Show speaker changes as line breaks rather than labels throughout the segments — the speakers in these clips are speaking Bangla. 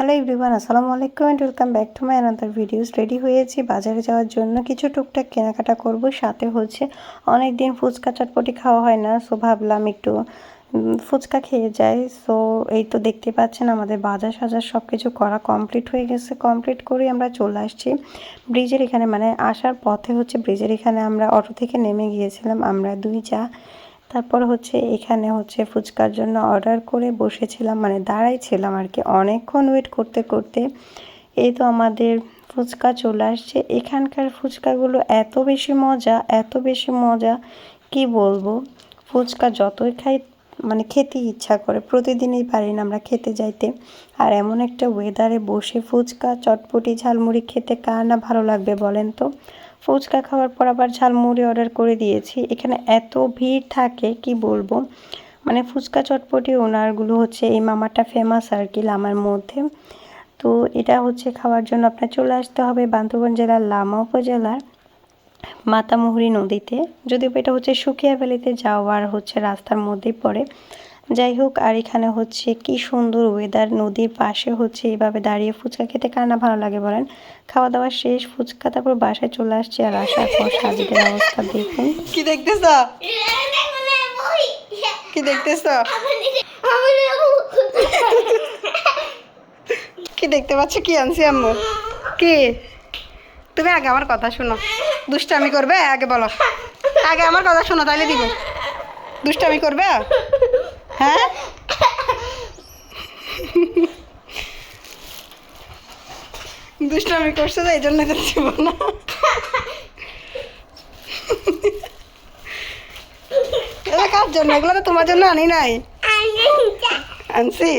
হ্যালো এভরিওয়ান আসসালামু আলাইকুম and welcome back to my another videos ready হয়েছি, বাজারে যাওয়ার জন্য কিছু টুকটাক কেনাকাটা করব। সাথে হচ্ছে অনেক দিন ফুচকা চটপটি খাওয়া হয় না সো ভাবলাম একটু ফুচকা খেয়ে যাই। সো এই তো দেখতে পাচ্ছেন আমাদের বাজার সাজার সব কিছু করা কমপ্লিট হয়ে গেছে। কমপ্লিট করে আমরা চলে আসছি। ব্রিজের এখানে মানে আসার পথে হচ্ছে ব্রিজের এখানে আমরা অটো থেকে নেমে গিয়েছিলাম। আমরা দুই যা তারপর হচ্ছে এখানে হচ্ছে ফুচকার জন্য অর্ডার করে বসেছিলাম মানে দাঁড়াই ছিলাম আর কি। অনেকক্ষণ ওয়েট করতে করতে এই তো আমাদের ফুচকা চলে আসছে। এখানকার ফুচকাগুলো এত বেশি মজা, এত বেশি মজা, কি বলব? ফুচকা যতই খাই মানে খেতে ইচ্ছা করে, প্রতিদিনই পারি না আমরা খেতে যাইতে। আর এমন একটা ওয়েদারে বসে ফুচকা, চটপটি, ঝালমুড়ি খেতে কার না ভালো লাগবে বলেন তো? ফুচকা খাওয়ার পর আবার ঝালমুড়ি অর্ডার করে দিয়েছি। এখানে এত ভিড় থাকে, কি বলব? মানে ফুচকা চটপটি ওনারগুলো হচ্ছে এই মামাটা ফেমাস আর কি লামার মধ্যে। তো এটা হচ্ছে খাওয়ার জন্য আপনার চলে আসতে হবে বান্দরবান জেলার লামা উপজেলার মাতামুহুরি নদীতে। যদিও এটা হচ্ছে সুকিয়া ভ্যালিতে যাওয়ার হচ্ছে রাস্তার মধ্যেই পড়ে। যাই হোক, আর এখানে হচ্ছে কি সুন্দর ওয়েদার নদীর পাশে হচ্ছে এইভাবে দাঁড়িয়ে ফুচকা খেতে কার না ভালো লাগে বলেন। খাওয়া দাওয়া শেষ, ফুচকা তারপর বাসায় চলে আসছি আর আসার পর সাজিদের অবস্থা দেখুন।
কি দেখতেছ? কি দেখতেছ? কি দেখতে পাচ্ছ কি আনছি আম্মু? কি? তুমি আগে আমার কথা শোনো। দুষ্টামি করবে? আগে বলো। আগে আমার কথা শোনো, তাইলে দিব। দুষ্টামি করবে? হ্যাঁ? দুষ্টামি করছে তো এই জন্য দিব না। কার জন্য? এগুলো তো তোমার জন্য আনি নাই। আনছি?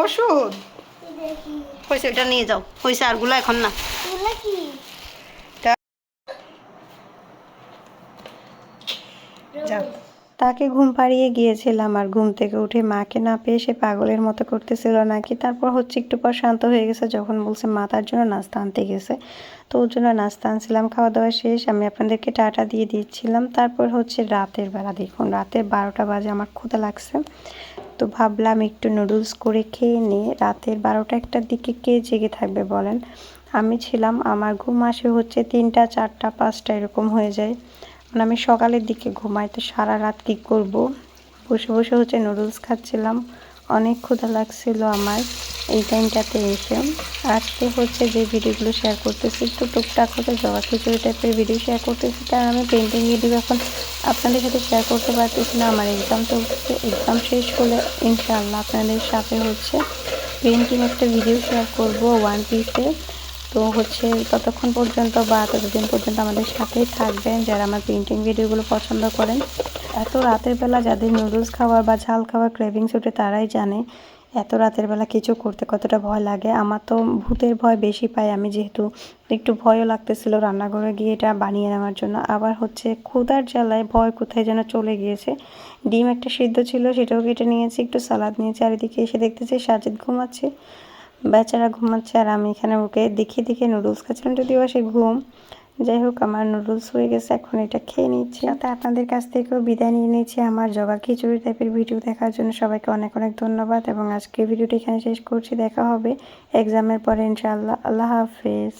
ওষুধ? হয়েছে ওটা নিয়ে যাও। হয়েছে আরগুলো এখন না। যাও
তাকে ঘুম পাড়িয়ে গিয়েছিলাম আর ঘুম থেকে উঠে মাকে না পেয়ে সে পাগলের মতো করতেছিল নাকি? তারপর হচ্ছে একটু পর শান্ত হয়ে গেছে, যখন বলছে, মা, তার জন্য নাস্তা আনতে গেছে। তো ওর জন্য নাস্তা আনছিলাম খাওয়া দাওয়া শেষ। আমি আপনাদেরকে টাটা দিয়ে দিচ্ছিলাম। তারপর হচ্ছে রাতের বেলা, দেখুন রাতের বারোটা বাজে আমার ক্ষুদা লাগছে। তো ভাবলাম একটু নুডলস করে খেয়ে নিয়ে রাতের বারোটা একটার দিকে কে জেগে থাকবে বলেন? আমি ছিলাম, আমার ঘুম আসে হচ্ছে তিনটা, চারটা, পাঁচটা, এরকম হয়ে যায়। মানে আমি সকালের দিকে ঘুমাই, তো সারা রাত কী করব? বসে বসে হচ্ছে নুডলস খাচ্ছিলাম। অনেক ক্ষুধা লাগছিল আমার এই টাইমটাতে এসে। আজকে হচ্ছে যে ভিডিওগুলো শেয়ার করতেছি, একটু টুকটাক হচ্ছে জবা খিচুড়ি টাইপের ভিডিও শেয়ার করতেছি। কারণ আমি পেন্টিং ভিডিও এখন আপনাদের সাথে শেয়ার করতে পারতেছি না, আমার এক্সাম তো হচ্ছে এক্সাম শেষ হলে ইনশাআল্লাহ আপনাদের সাথে হচ্ছে পেন্টিং একটা ভিডিও শেয়ার করব ওয়ান পিসে তো হচ্ছে ততক্ষণ পর্যন্ত বা ততদিন পর্যন্ত আমাদের সাথেই থাকবেন যারা আমার পেন্টিং ভিডিওগুলো পছন্দ করেন। এত রাতের বেলা যাদের নুডলস খাওয়ার বা ঝাল খাওয়ার ক্রেভিংস ওঠে তারাই জানে এত রাতের বেলা কিছু করতে কতটা ভয় লাগে। আমার তো ভূতের ভয় বেশি পাই আমি যেহেতু একটু ভয়ও লাগতেছিল রান্নাঘরে গিয়ে এটা বানিয়ে নেওয়ার জন্য। আবার হচ্ছে ক্ষুধার জ্বালায় ভয় কোথায় যেন চলে গিয়েছে। ডিম একটা সিদ্ধ ছিল, সেটাও কেটে নিয়েছি, একটু সালাদ নিয়েছি আর এদিকে এসে দেখতেছি সাজিদ ঘুমাচ্ছে। বেচারা ঘুমাচ্ছে আর আমি এখানে ওকে দেখিয়ে দেখে নুডলস খাচ্ছিলাম যদিও সে ঘুম। যাই হোক, আমার নুডলস হয়ে গেছে, এখন এটা খেয়ে নিচ্ছি। তাতে আপনাদের কাছ থেকেও বিদায় নিয়ে নিচ্ছি আমার জগা খিচুড়ি টাইপের ভিডিও দেখার জন্য। সবাইকে অনেক অনেক ধন্যবাদ এবং আজকে ভিডিওটি এখানে শেষ করছি। দেখা হবে এক্সামের পরে ইনশাআল্লাহ। আল্লাহ হাফেজ।